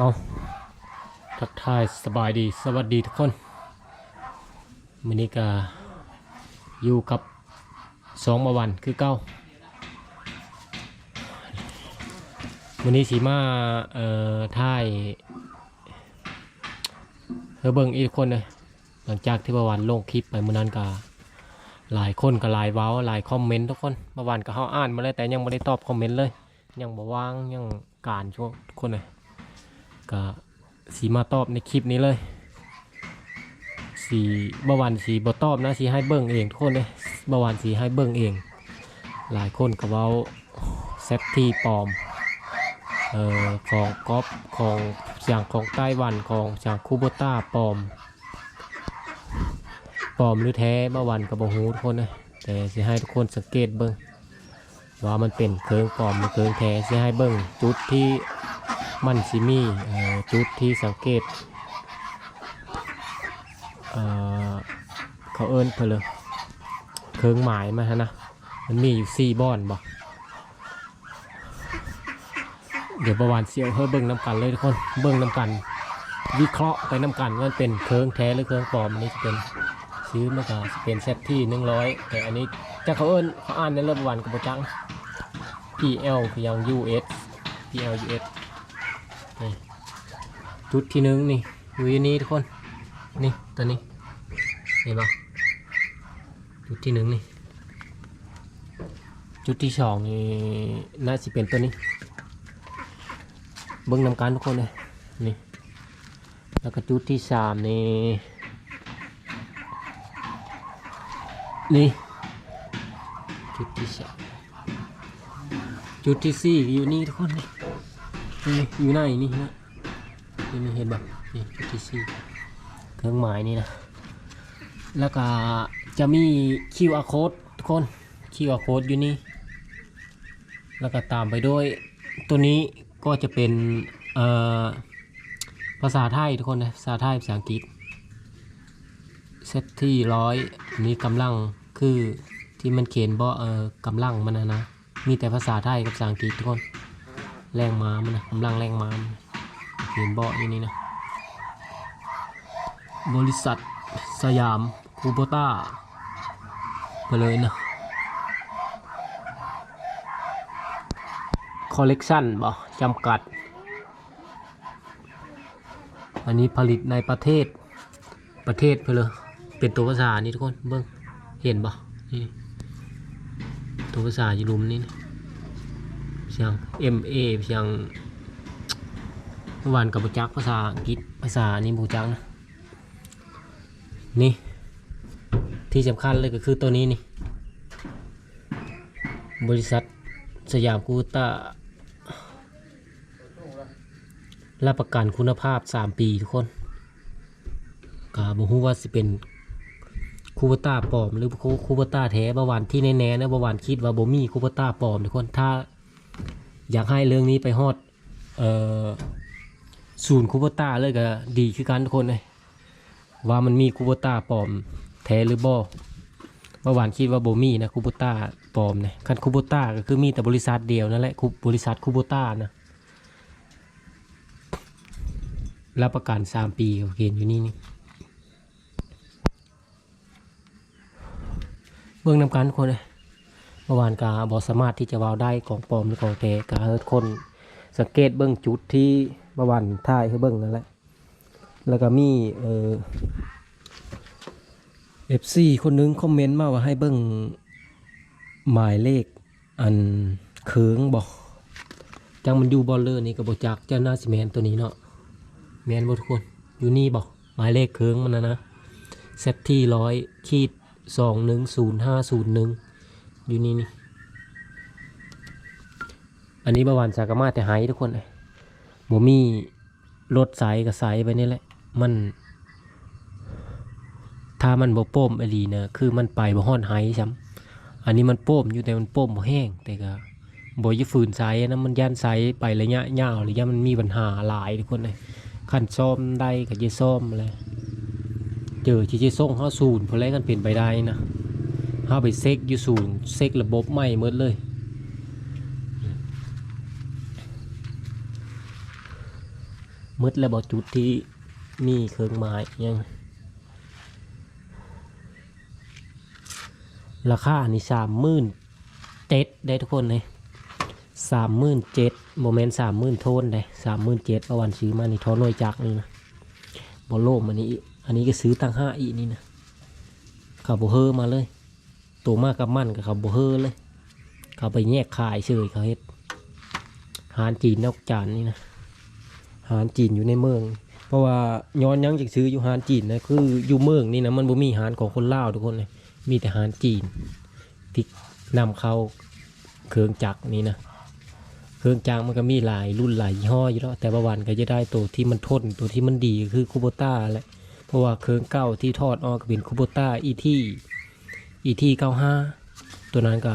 เอาทักทายสบายดีสวัสดีทุกคนมินิกาอยู่กับสองมาวันคือเก้าวันนี้สีมาเอ่อท่ายเฮอเบิงอีกคนเลยหลังจากที่ประวันลงคลิปไปมื่อนั้นกาหลายคนก็หลายเว้าหลายคอมเมนต์ทุกคนเมื่อวานก็เขาอ่านมาแล้วแต่ยังไม่ได้ตอบคอมเมนต์เลย ยังบ่ว่างยังการช่วงคนเลย ก็สีมาตอบในคลิปนี้เลย สีบวานสีบตอบนะสีให้เบิ้งเองทุกคนเลยบวานสีให้เบิ้งเอง หลายคนก็เว้าเซฟที่ปลอมเอ่อของก๊อปของอย่างของไต้หวันของจากคูโบต้าปลอมปลอมหรือแท้บวานกับบฮูทุกคนเลยแต่สีให้ทุกคนสังเกตเบิ้งว่ามันเป็นเครื่องปลอมหรือเครื่องแท้สีให้เบิ้งจุดที่ มันซิมีเอ่อจุดที่สังเกตเเขาเอิ้นเพลยเครื่องหมายมาฮะนะ มันมีอยู่สี่บอนบ่เดี๋ยวประวันเสียวเฮ้เบิ้งน้ำกันเลยทุกคนเบิ้งน้ำกัน วิเคราะห์ไปน้ำกันว่านเป็นเครื่องแท้หรือเครื่องปลอมอันนี้จะเป็นซื้อมาก็จะเป็นเซตที่หนึ่งร้อยแต่อันนี้จะเขาเอิ้นเขาอ่านในเรื่องประวันกับประจัง PL คือยัง US PL US นี่จุดที่หนึ่งนี่อยู่ที่นี่ทุกคน นี่ตัวนี้เห็นปะจุดที่หนึ่งนี่ จุดที่สองนี่น่าจะเป็นตัวนี้ เบิ้งนำการทุกคนเลยนี่ แล้วก็จุดที่สามนี่ นี่ จุดที่สามจุดที่สี่อยู่นี่ทุกคนนี่ นี่อยู่ไหนนี่นะนี่นี่เห็นแบบนี่จุดที่สี่เครื่องหมายนี่นะ แล้วก็จะมี QR code ทุกคน QR code อยู่นี่ แล้วก็ตามไปด้วย ตัวนี้ก็จะเป็นภาษาไทยทุกคนนะภาษาไทยภาษาอังกฤษเซตที่ร้อยนี้กำลังคือที่มันเขียนบ่เอ่อกำลังมันนะนะ มีแต่ภาษาไทยกับภาษาอังกฤษทุกคน แรงม้ามันนะกำลังแรงม้ามเห็นเบาะอยู่นี่นะ บริษัทสยามคูโบต้าไปเลยนะคอลเลกชันบ่จำกัด อันนี้ผลิตในประเทศประเทศไปเลย เป็นตัวภาษานี่ทุกคนเบิ้งเห็นบ่นี่ตัวภาษาอยู่รุมนี่นะ เสียง MA เสียงเมื่อวานกับบุจักภาษาอังกฤษภาษานี้บุจักนะนี่ ที่สำคัญเลยก็คือตัวนี้นี่ บริษัทสยามกูต้ารับประกันคุณภาพ 3 ปีทุกคนกาบฮู้ว่าสิเป็นคูเปต้าปลอม หรือคูเปต้าแท้บาวานที่แน่ๆนะบาวานคิดว่าบ่มีคูเปต้าปลอมทุกคนถ้า อยากให้เรื่องนี้ไปฮอดศูนย์คูเปต้าเลยก็ดีคือกันทุกคนเลยว่ามันมีคูเปต้าปลอมแท้หรือบ่เมื่อวานคิดว่าโบมีนะคูเปต้าปลอมนะคันคูเปต้าก็คือมีแต่บริษัทเดียวนั่นแหละคูบริษัทคูเปต้านะรับประกัน3ปีเขียนอยู่นี่นี่เบื้องนำกันทุกคนเลย เมื่อวานกาบอสามารถที่จะวาวได้ของปลอมหรือของแท้กาเฮ็ดคนสังเกตเบื้องจุดที่เมื่อวานถ่ายให้เบื้องนั่นแหละ แล้วก็มีเอ่อฟซีคนนึงคอมเมนต์มาว่าให้เบื้องหมายเลขอันเคืองบอกจังมันอยู่บอลเลอร์นี่ก็บอจักเจ้าหน้าสิแมนตัวนี้เนาะแมนบ่ทุกคนอยู่นี่บอกหมายเลขเคืองมันนะนะเซตที่ร้อยขีดสองหนึ่งศูนย์ห้าศูนย์หนึ่ง อยู่นี่นี่ อันนี้บาวานสากามาแต่หายทุกคนเลยโมมีรถสายกับสายไปนี่แหละ มัน ถ้ามันบ่โป้มอหลีนะคือมันไปบ่ฮ้อนหายซ้ำอันนี้มันโป้มอยู่แต่มันโป้มบ่แห้งแต่ก็บ่ยาฝืนสายนะมันย่านสายไประยะยาวระยะมันมีปัญหาหลายทุกคนเลยขั้นซ่อมได้ก็จะซ่อมเลยเจอที่จะส่งเข้าศูนย์เพราะแรกกันเป็นไปได้นะ เฮาไปเซ็กอยู่ศูนย์เซ็กระบบใหม่หมดเลยมืดแล้วบ่จุดที่มีเครื่องไม้ยังราคานี่สามหมื่นเจ็ดได้ทุกคนเลยสามหมื่นเจ็ดโมเมนต์สามหมื่นโทนเลยสามหมื่นเจ็ดประวันซื้อมานี่ทอน้อยจักนี่นะบอลโลมอันนี้อันนี้ก็ซื้อตั้งห้าอีนี่นะขับโบเฮอร์มาเลย ตัวมากกับมันกับเขับโบเฮอเลย เขาไปแยกขายเฉยเขาเฮ็ดอาหารจีนนอกจานนี่นะอาหารจีนอยู่ในเมือง เพราะว่าย้อนยังจากซื้ออยู่อาหารจีนนะคืออยู่เมืองนี่นะมันบ่มีอาหารของคนลาวทุกคนเลยมีแต่อาหารจีนที่นำเข้าเครื่องจักรนี่นะเครื่องจักรมันก็มีหลายรุ่นหลายยี่ห้ออยู่แล้วแต่ประวันก็จะได้ตัวที่มันทนตัวที่มันดีคือคูโบต้าแหละเพราะว่าเครื่องเก่าที่ทอดออกก็เป็นคูโบต้าอีที่ อีที่เก้าห้าตัวนั้นก็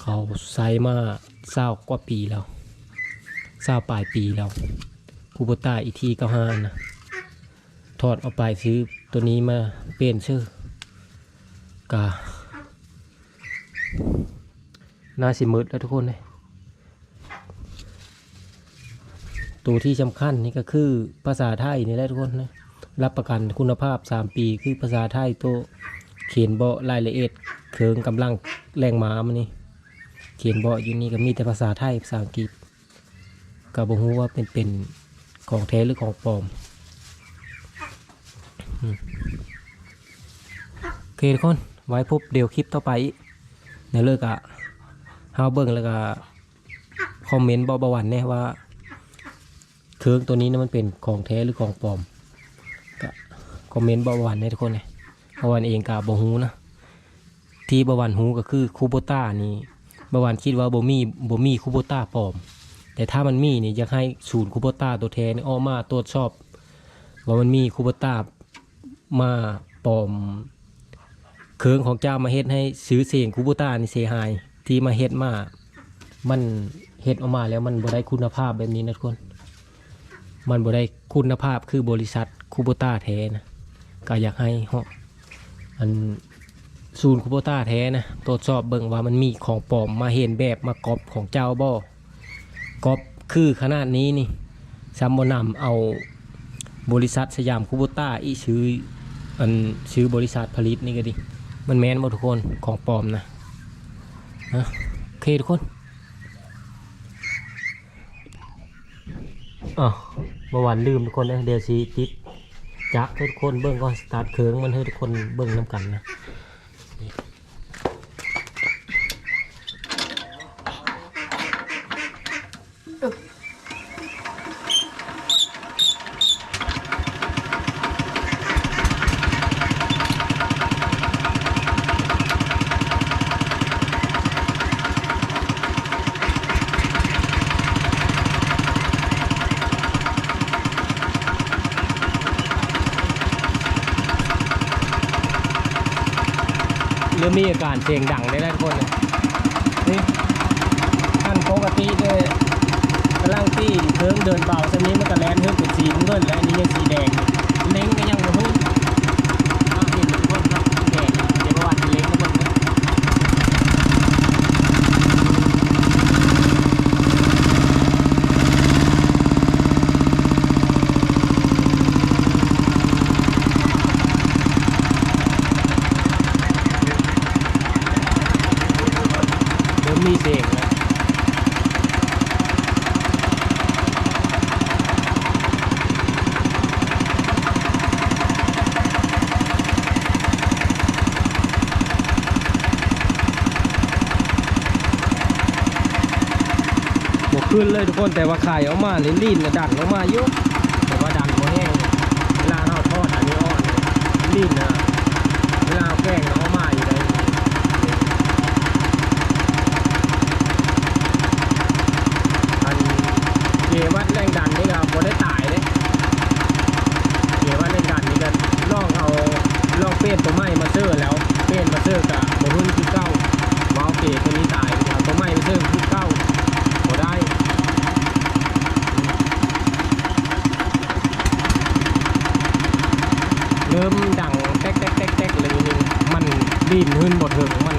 เขาใช้มาเศร้ากว่าปีแล้วเศร้าปลายปีแล้วคูโบต้าอีที่เก้าห้านะถอดเอาไปซื้อตัวนี้มาเปลี่ยนชื่อกาหน่าสิมืดแล้วทุกคนเลยตัวที่สำคัญนี่ก็คือภาษาไทยนี่แหละทุกคนนะ รับประกันคุณภาพ 3 ปี คือภาษาไทยตัวเขียนเบาะรายละเอียดเคืองกำลังแรงหมามันนี่เขียนเบาะอยู่นี่ก็มีแต่ภาษาไทยภาษาอังกฤษก็บ่ฮู้ว่าเป็นเป็นของแท้หรือของปลอมโอเคทุกคนไว้พบเดี๋ยวคลิปต่อไปในเลิกอะเฮาเบิ่งแล้วก็คอมเมนต์เบาๆหวันแน่ว่าเครื่องตัวนี้นะมันเป็นของแท้หรือของปลอม คอมเมนต์บาๆหวันแน่ทุกคนเลยบาหวันเองก็บ่ฮู้นะที่บวันฮูก็คือคูโบต้านี่บวันคิดว่าบมีบมีคูโบต้าปลอม แต่ถ้ามันมีนี่อยากให้ศูนย์คูโบต้าตัวแทนออกมาตรวจสอบ ว่ามันมีคูโบต้ามาปลอมเครื่องของเจ้ามาเฮ็ดให้ซื้อเสียงคูโบต้านี่เสียหายที่มาเฮ็ดมา มันเฮ็ดออกมาแล้วมันบ่ได้คุณภาพแบบนี้นะทุกคน มันบ่ได้คุณภาพคือบริษัทคูโบต้าแท้นะ ก็อยากให้เฮาอันศูนย์คูโบต้าแท้นะตรวจสอบเบิ่งว่ามันมีของปลอมมาเห็นแบบมากอบของเจ้าบ่กอบคือขนาดนี้นี่ซัมโบนำเอาบริษัทสยามคูโบต้าอีชื่ออันชื่อบริษัทผลิตนี่ก็ดิมันแม้นบ่ทุกคนของปลอมนะนะโอเคทุกคนอ๋อเมื่อวานลืมทุกคนนะเดี๋ยวสิติด จักทุกคนเบิ้งก่อนสตาร์ทเครื่องมันให้ทุกคนเบิ้งน้ำกันนะ มมีอาการเสียงดังได้แล้วทุกคนนี่ท่านปกติเลยกำลังตีเพิ่งเดินเบาสักนี้มันก็แลนเพิ่มเป็นสีน้ำเงินแล้วอันนี้ยังสีแดงเล้งก็ยังบ่ฮู้อะเห็นทุกคนครับสีแดงเดี๋ยวประวัติเล้งก็เบิ่งนะเริ่มมีเสียงแล้ว บก ขึ้นเลยทุกคนแต่ว่าไข่ออกมาลิ้นลิ้นดันออกมาเยอะแต่ว่าดันโมแห้งเวลาเราทอดอันนี้อ่อนลิ้นนะเวลาเอาแกงเรา เงินหมดเถอะ